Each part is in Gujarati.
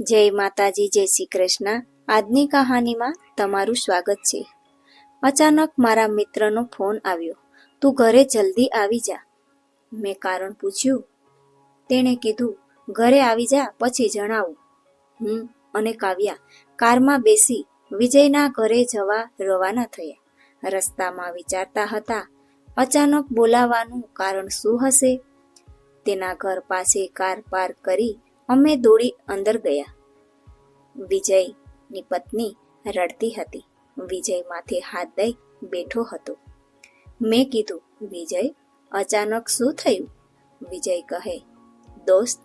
જય માતાજી, જય શ્રી કૃષ્ણ. આજની કહાનીમાં તમારું સ્વાગત છે. અચાનક મારા મિત્રનો ફોન આવ્યો. તું ઘરે જલ્દી આવી જા. મેં કારણ પૂછ્યું. તેણે કીધું, ઘરે આવી જા, પછી જણાવું. હું અને કાવ્યા કારમાં બેસી વિજયના ઘરે જવા રવાના થયા. રસ્તામાં વિચારતા હતા, અચાનક બોલાવાનું કારણ શું હશે? તેના ઘર પાસે કાર પાર્ક કરી અમે દોડી અંદર ગયા. વિજયની પત્ની રડતી હતી. વિજય માથે હાથ દઈ બેઠો હતો. મેં કીધું, વિજય, અચાનક શું થયું? વિજય કહે, દોસ્ત,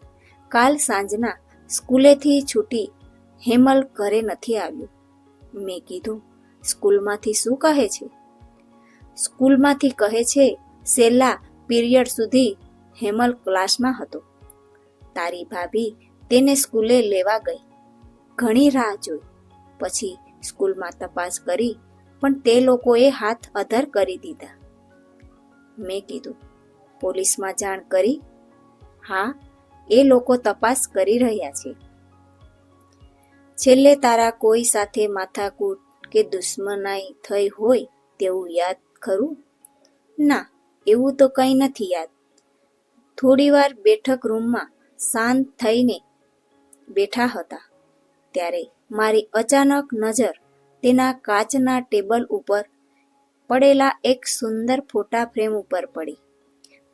કાલ સાંજના સ્કૂલેથી છૂટી હેમલ ઘરે નથી આવ્યું. મેં કીધું, સ્કૂલમાંથી શું કહે છે? સ્કૂલમાંથી કહે છે, છેલ્લા પીરિયડ સુધી હેમલ ક્લાસમાં હતો. તારી ભાભી તેને સ્કૂલે લેવા ગઈ. ઘણી રાહ જોઈ. પછી સ્કૂલમાં તપાસ કરી, પણ તે લોકોએ હાથ અધર કરી દીધા. મેં કીધું, પોલીસમાં જાણ કરી? હા, એ લોકો તપાસ કરી રહ્યા છે. છેલ્લે તારા કોઈ સાથે માથાકૂટ કે દુશ્મનાઈ થઈ હોય તેવું યાદ ખરું? ના, એવું તો કંઈ નથી યાદ. થોડીવાર બેઠક રૂમમાં શાંત થઈને બેઠા હતા. ત્યારે મારી અચાનક નજર તેના કાચના ટેબલ ઉપર પડેલા એક સુંદર ફોટા ફ્રેમ ઉપર પડી.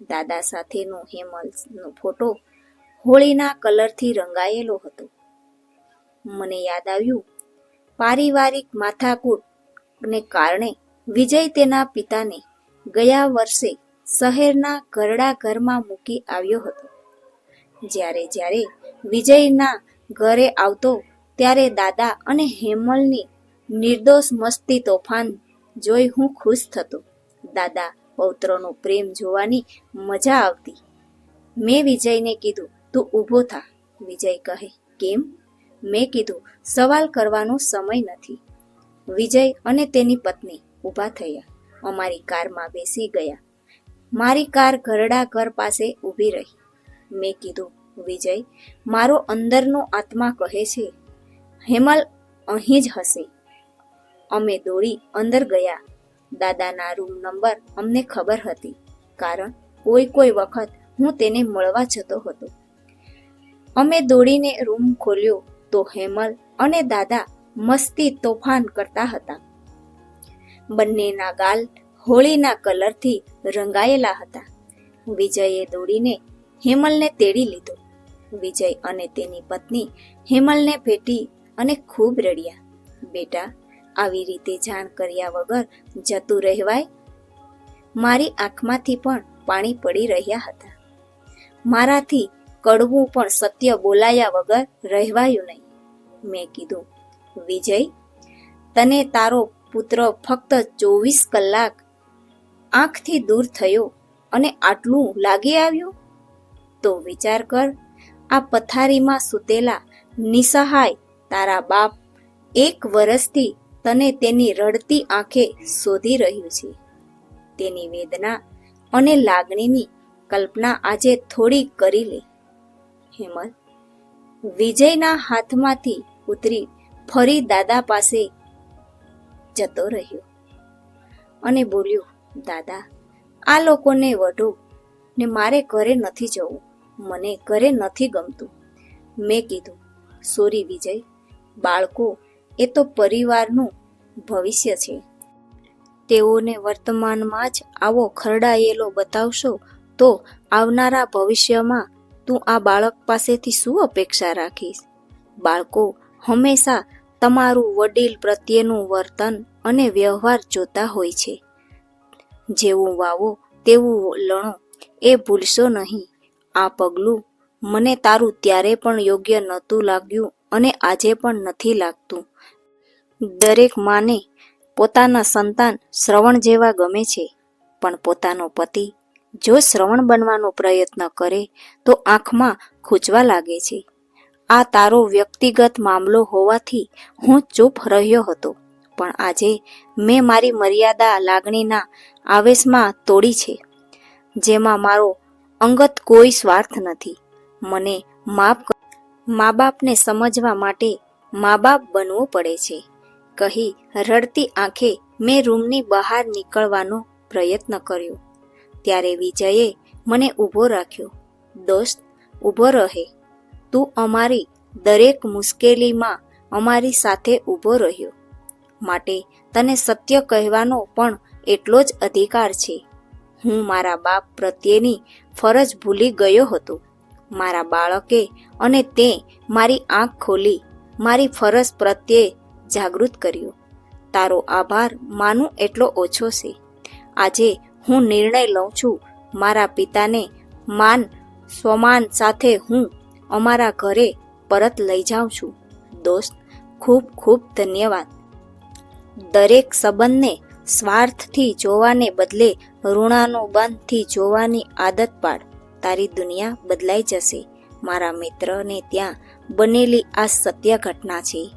દાદા સાથેનો હેમલનો ફોટો હોળીના કલરથી રંગાયેલો હતો. મને યાદ આવ્યું, પારિવારિક માથાકૂટને કારણે વિજય તેના પિતાને ગયા વર્ષે શહેરના ઘરડા ઘરમાં મૂકી આવ્યો હતો. જ્યારે જ્યારે વિજયના ઘરે આવતો ત્યારે દાદા અને હેમલની નિર્દોષ મસ્તી તોફાન જોઈ હું ખુશ થતો. દાદા પૌત્રનો પ્રેમ જોવાની મજા આવતી. મેં વિજયને કીધું, તું ઊભો થા. વિજય કહે, કેમ? મેં કીધું, સવાલ કરવાનો સમય નથી. વિજય અને તેની પત્ની ઊભા થયા. અમારી કારમાં બેસી ગયા. મારી કાર ઘરડા ઘર પાસે ઊભી રહી. મેં કીધું, વિજય, મારો અંદરનો આત્મા કહે છે, હેમલ અહીં જ હશે. અમે દોડી અંદર ગયા. દાદાના રૂમ નંબર અમને ખબર હતી, કારણ કોઈ કોઈ વખત હું તેને મળવા જતો હતો. અમે દોડીને રૂમ ખોલ્યો તો હેમલ અને દાદા મસ્તી તોફાન કરતા હતા. બંનેના ગાલ હોળીના કલરથી રંગાયેલા હતા. વિજયે દોડીને હેમલને તેડી લીધો. વિજય અને તેની પત્ની હેમલને ભેટી અને ખૂબ રડ્યા. બેટા, આવી રીતે જાણ કર્યા વગર જતું રહેવાય મારી આંખમાંથી પણ પાણી પડી રહ્યા હતા. મારાથી કડવું પણ સત્ય બોલાયા વગર રહેવાયું નહીં. મેં કીધું, વિજય, તને તારો પુત્ર ફક્ત ચોવીસ કલાક આંખથી દૂર થયો અને આટલું લાગી આવ્યું? તો વિચાર કર, આ પથારીમાં સૂતેલા નિસહાય તારા બાપ એક વરસથી તને તેની રડતી આંખે શોધી રહ્યું છે. તેની વેદના અને લાગણીની કલ્પના આજે થોડી કરી લે. હેમલ વિજયના હાથમાંથી ઉતરી ફરી દાદા પાસે જતો રહ્યો અને બોલ્યો, દાદા, આ લોકોને વઢો ને મારે ઘરે નથી જવું. મને ઘરે નથી ગમતું. મેં કીધું, સોરી વિજય, બાળકો, એ તો પરિવારનું ભવિષ્ય છે. તેઓને વર્તમાનમાં જ આવો ખરડાયેલો બતાવશો તો આવનારા ભવિષ્યમાં તું આ બાળક પાસેથી શું અપેક્ષા રાખીશ? બાળકો, હંમેશા તમારું વડીલ પ્રત્યેનું વર્તન અને વ્યવહાર જોતા હોય છે. જેવું વાવો, તેવું લણો, એ ભૂલશો નહીં. આ પગલું મને તારું ત્યારે પણ યોગ્ય નહોતું લાગ્યું અને આજે પણ નથી લાગતું. દરેક માને પોતાના સંતાન શ્રવણ જેવા ગમે છે, પણ પોતાનો પતિ જો શ્રવણ બનવાનો પ્રયત્ન કરે તો આંખમાં ખૂંચવા લાગે છે. આ તારો વ્યક્તિગત મામલો હોવાથી હું ચૂપ રહ્યો હતો, પણ આજે મેં મારી મર્યાદા લાગણીના આવેશમાં તોડી છે, જેમાં મારો અંગત કોઈ સ્વાર્થ નથી. મને માફ મા બાપને સમજવા માટે મા બાપ બનવું પડે છે. કહી રડતી આંખે મેં રૂમની બહાર નીકળવાનો પ્રયત્ન કર્યો. ત્યારે વિજયે મને ઊભો રાખ્યો. દોસ્ત, ઊભો રહે. તું અમારી દરેક મુશ્કેલીમાં અમારી સાથે ઊભો રહ્યો. માટે તને સત્ય કહેવાનો પણ એટલો જ અધિકાર છે. હું મારા બાપ પ્રત્યેની ફરજ ભૂલી ગયો હતો. મારા બાળકે અને તે મારી આંખ ખોલી, મારી ફરજ પ્રત્યે જાગૃત કર્યો. તારો આભાર માનું એટલો ઓછો છે. આજે હું નિર્ણય લઉં છું, મારા પિતાને માન સ્વમાન સાથે હું અમારા ઘરે પરત લઈ જાઉં છું. દોસ્ત, ખૂબ ખૂબ ધન્યવાદ. દરેક સંબંધને સ્વાર્થથી જોવાને બદલે ઋણાનુબંધથી જોવાની આદત પાડ. તારી દુનિયા બદલાઈ જશે. મારા મિત્રને ત્યાં બનેલી આ સત્ય ઘટના છે.